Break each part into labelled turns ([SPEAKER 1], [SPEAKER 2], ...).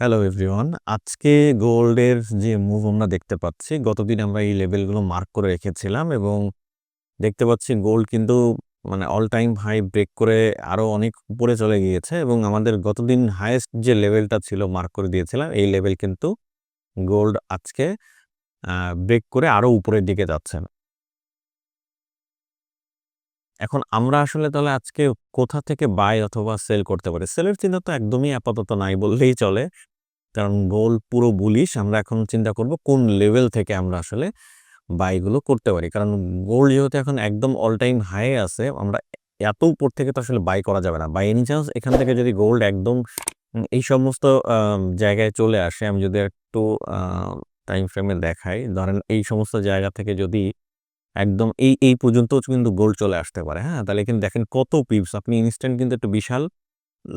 [SPEAKER 1] Hello everyone আজকে গোল্ডের যে মুভ আমরা দেখতে পাচ্ছি, গতদিন আমরা এই লেভেলগুলো মার্ক করে রেখেছিলাম এবং দেখতে পাচ্ছি গোল্ড কিন্তু মানে অল টাইম হাই ব্রেক করে আরও অনেক উপরে চলে গিয়েছে এবং আমাদের গতদিন হায়েস্ট যে লেভেলটা ছিল মার্ক করে দিয়েছিলাম, এই লেভেল কিন্তু গোল্ড আজকে ব্রেক করে আরও উপরের দিকে যাচ্ছে। এখন আমরা আসলে তাহলে আজকে কোথা থেকে বাই অথবা সেল করতে পারি? সেলের চিন্তা তো একদমই আপাতত নাই বললেই চলে। কারণ গোল পুরো বুলিশ আমরা এখন চিন্তা করব কোন লেভেল থেকে আমরা আসলে বাইগুলো করতে পারি। কারণ গোল্ড যেহেতু এখন একদম অল টাইম হাই আছে, আমরা এত উপর থেকে তো আসলে বাই করা যাবে না। বাই এনি চান্স এখান থেকে যদি গোল্ড একদম এই সমস্ত জায়গায় চলে আসে, আমি যদি একটু টাইম ফ্রেমে দেখাই, ধরেন এই সমস্ত জায়গা থেকে যদি একদম এই এই পর্যন্ত কিন্তু গোল্ড চলে আসতে পারে হ্যাঁ? তাহলে কিন্তু দেখেন কত পিপস আপনি ইনস্ট্যান্ট কিন্তু একটা বিশাল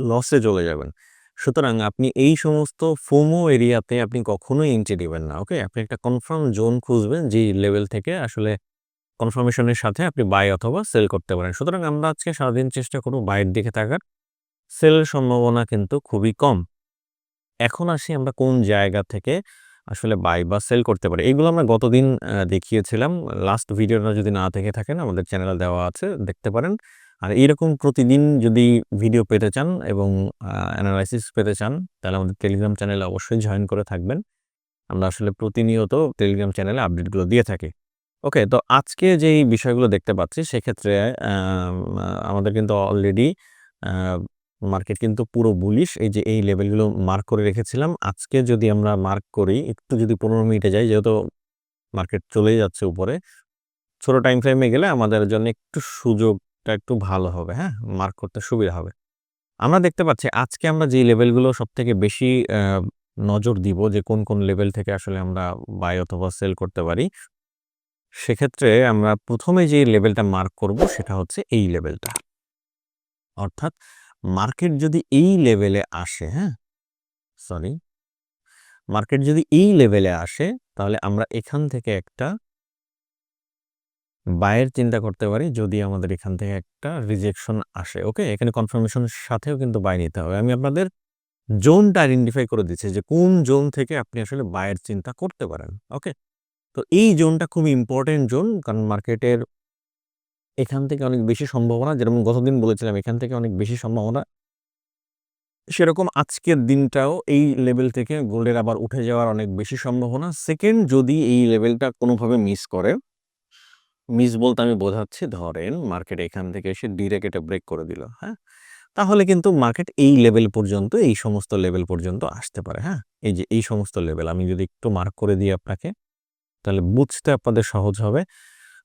[SPEAKER 1] লসে চলে যাবেন। সুতরাং আপনি এই সমস্ত ফোমো এরিয়াতে আপনি কখনোই এন্ট্রি দেবেন না ওকে আপনি একটা কনফার্ম জোন খুঁজবেন যে লেভেল থেকে আসলে কনফার্মেশনের সাথে আপনি বাই অথবা সেল করতে পারেন। সুতরাং আমরা আজকে সারাদিন চেষ্টা করব বাইয়ের দিকে থাকার। সেলের সম্ভাবনা কিন্তু খুবই কম। এখন আসি আমরা কোন জায়গা থেকে আসলে বাই বা সেল করতে পারি। এইগুলো আমরা গতদিন দেখিয়েছিলাম। লাস্ট ভিডিওটা যদি না থেকে থাকেন, আমাদের চ্যানেলে দেওয়া আছে, দেখতে পারেন। আর এইরকম প্রতিদিন যদি ভিডিও পেতে চান এবং অ্যানালাইসিস পেতে চান, তাহলে আমাদের টেলিগ্রাম চ্যানেলে অবশ্যই জয়েন করে থাকবেন। আমরা আসলে প্রতিনিয়ত টেলিগ্রাম চ্যানেলে আপডেটগুলো দিয়ে থাকি। ওকে তো আজকে যেই বিষয়গুলো দেখতে পাচ্ছি, সেক্ষেত্রে আমাদের কিন্তু অলরেডি মার্কেট কিন্তু পুরো বুলিশ এই যে এই লেভেলগুলো মার্ক করে রেখেছিলাম। আজকে যদি আমরা মার্ক করি, একটু যদি পনেরো মিনিটে যাই, যেহেতু মার্কেট চলেই যাচ্ছে উপরে, ছোট টাইম ফ্রেমে গেলে আমাদের জন্য একটু সুযোগটা একটু ভালো হবে হ্যাঁ? মার্ক করতে সুবিধা হবে। আমরা দেখতে পাচ্ছি আজকে আমরা যে লেভেলগুলো সব থেকে বেশি নজর দিব যে কোন কোন লেভেল থেকে আসলে আমরা বাই অথবা সেল করতে পারি, সেক্ষেত্রে আমরা প্রথমে যে লেভেলটা মার্ক করব সেটা হচ্ছে এই লেভেলটা অর্থাৎ মার্কেট যদি এই লেভেলে আসে হ্যাঁ? সরি মার্কেট যদি এই লেভেলে আসে, তাহলে আমরা এখান থেকে একটা বায়ের চিন্তা করতে পারি যদি আমাদের এখান থেকে একটা রিজেকশন আসে। ওকে এখানে কনফার্মেশনের সাথেও কিন্তু বাই নিতে হবে। আমি আপনাদের জোনটা আইডেন্টিফাই করে দিচ্ছি যে কোন জোন থেকে আপনি আসলে বায়ের চিন্তা করতে পারেন। ওকে তো এই জোনটা খুবই ইম্পর্টেন্ট জোন কারণ মার্কেটের এখান থেকে অনেক বেশি সম্ভাবনা, যেরকম গতদিন বলেছিলাম, এখান থেকে অনেক বেশি সম্ভাবনা। সেরকম আজকের দিনটাও এই লেভেল থেকে গোল্ডের আবার উঠে যাওয়ার অনেক বেশি সম্ভাবনা। সেকেন্ড যদি এই লেভেলটা কোনোভাবে মিস করে মিস বলতে আমি বোঝাচ্ছি, ধরেন মার্কেট এখান থেকে এসে ডিরেক্ট এটা ব্রেক করে দিল হ্যাঁ? তাহলে কিন্তু মার্কেট এই লেভেল পর্যন্ত, এই সমস্ত লেভেল পর্যন্ত আসতে পারে হ্যাঁ? এই যে এই সমস্ত লেভেল আমি যদি একটু মার্ক করে দিই আপনাকে, তাহলে বুঝতে আপনাদের সহজ হবে।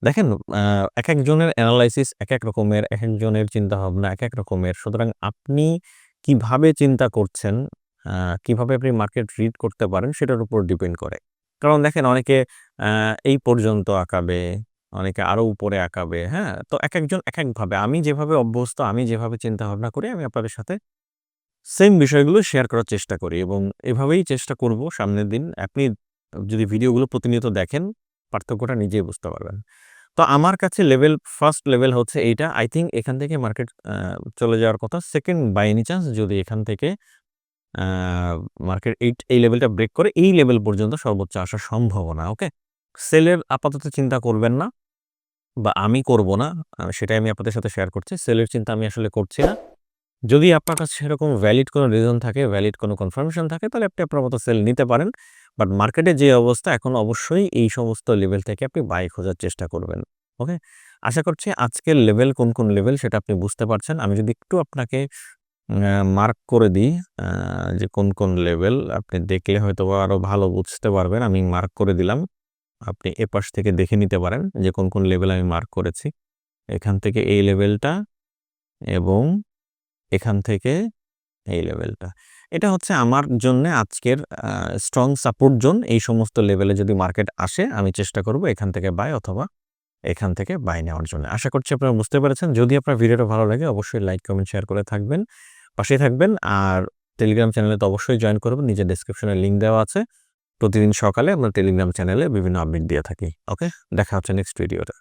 [SPEAKER 1] দেখেন এক একজনের অ্যানালাইসিস এক এক রকমের এক একজনের চিন্তাভাবনা এক এক রকমের। সুতরাং আপনি কীভাবে চিন্তা করছেন কীভাবে আপনি মার্কেট রিড করতে পারেন, সেটার উপর ডিপেন্ড করে। কারণ দেখেন, অনেকে এই পর্যন্ত আঁকাবে অনেকে আরও উপরে আঁকাবে হ্যাঁ? তো এক একজন এক একভাবে আমি যেভাবে অভ্যস্ত, আমি যেভাবে চিন্তা ভাবনা করি, আমি আপনাদের সাথে সেম বিষয়গুলো শেয়ার করার চেষ্টা করি এবং এভাবেই চেষ্টা করব সামনের দিন। আপনি যদি ভিডিওগুলো প্রতিনিয়ত দেখেন, পার্থক্যটা নিজেই বুঝতে পারবেন। তো আমার কাছে লেভেল ফার্স্ট লেভেল হচ্ছে এইটা। আই থিঙ্ক এখান থেকে মার্কেট চলে যাওয়ার কথা। সেকেন্ড বাই এনি চান্স যদি এখান থেকে মার্কেট এই এই লেভেলটা ব্রেক করে, এই লেভেল পর্যন্ত সর্বোচ্চ আসার সম্ভাবনা ওকে সেলের আপাতত চিন্তা করবেন না বা আমি করব না সেটাই আমি আপনাদের সাথে শেয়ার করছি। সেলের চিন্তা আমি আসলে করছি না। যদি আপনার কাছে সেরকম ভ্যালিড কোনো রিজন থাকে ভ্যালিড কোনো কনফার্মেশন থাকে, তাহলে আপনি আপনার মতো সেল নিতে পারেন। বাট মার্কেটে যে অবস্থা, এখন অবশ্যই এই সমস্ত লেভেল থেকে আপনি বাই খোঁজার চেষ্টা করবেন ওকে আশা করছি আজকের লেভেল কোন কোন লেভেল সেটা আপনি বুঝতে পারছেন। আমি যদি একটু আপনাকে মার্ক করে দিই যে কোন কোন লেভেল আপনি দেখলে হয়তো আরও ভালো বুঝতে পারবেন। আমি মার্ক করে দিলাম। আপনি এ পাশ থেকে দেখে নিতে পারেন যে কোন কোন লেভেল আমি মার্ক করেছি। এখান থেকে এই লেভেলটা এবং এখান থেকে এই লেভেলটা এটা হচ্ছে আমার জন্য আজকের স্ট্রং সাপোর্ট জোন এই সমস্ত লেভেলে যদি মার্কেট আসে, আমি চেষ্টা করব এখান থেকে বাই অথবা এখান থেকে বাই নেওয়ার জন্য। আশা করছি আপনারা বুঝতে পেরেছেন। যদি আপনার ভিডিওটা ভালো লাগে, অবশ্যই লাইক কমেন্ট শেয়ার করে থাকবেন। পাশে থাকবেন। আর টেলিগ্রাম চ্যানেলে তো অবশ্যই জয়েন করবেন। নিজের ডিসক্রিপশনে লিঙ্ক দেওয়া আছে। প্রতিদিন সকালে আমরা টেলিগ্রাম চ্যানেলে বিভিন্ন আপডেট দিয়ে থাকি ওকে দেখা হচ্ছে নেক্সট ভিডিওতে